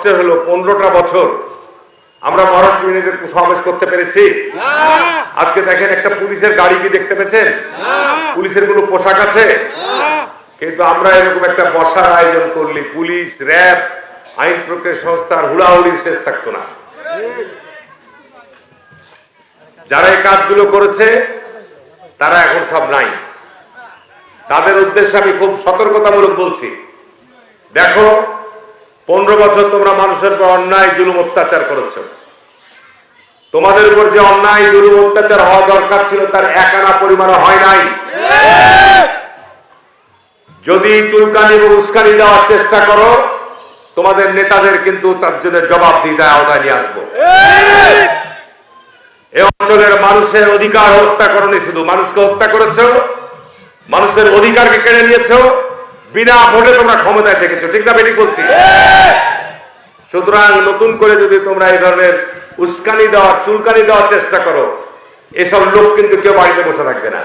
কষ্টের হলো পনেরোটা বছর আমরা মহারাষ্ট্র ইউনিটের সমাবেশ করতে পেরেছি। আজকে দেখেন একটা পুলিশের গাড়ি কি দেখতে পেয়েছেন? পুলিশের কোনো পোশাক আছে? কিন্তু আমরা এরকম একটা বসার আয়োজন করলি পুলিশ র্যাব আইন প্রক্রিয়া সংস্থার হুড়াহুড়ির শেষ থাকতো না। যারা এই কাজগুলো করেছে তারা এখন সব নাই। তাদের উদ্দেশ্যে আমি খুব সতর্কতামূলক বলছি দেখো পনেরো বছর তোমরা মানুষের উপর অন্যায়, জুলুম, অত্যাচার করেছ। তোমাদের উপর যে অন্যায়, জুলুম, অত্যাচার হওয়া দরকার ছিল, তার এক আনা পরিমাণে হয় নাই। যদি চুলকানি এবং উস্কানি দেওয়ার চেষ্টা করো, তোমাদের নেতাদের কিন্তু তার জন্য জবাব দিতে আওতায় নিয়ে আসব। এ অঞ্চলের মানুষের অধিকার হত্যা করনি শুধু, মানুষকে হত্যা করেছ, মানুষের অধিকারকে কেড়ে নিয়েছো বিনা ভোটে তোমরা ক্ষমতায় থেকেছো, ঠিক না বেটি বলছি? সুতরাং নতুন করে যদি তোমরা এই ধরনের উস্কানি দেওয়ার, চুলকানি দেওয়ার চেষ্টা করো, এসব লোক কিন্তু কেউ বাড়িতে বসে থাকবে না।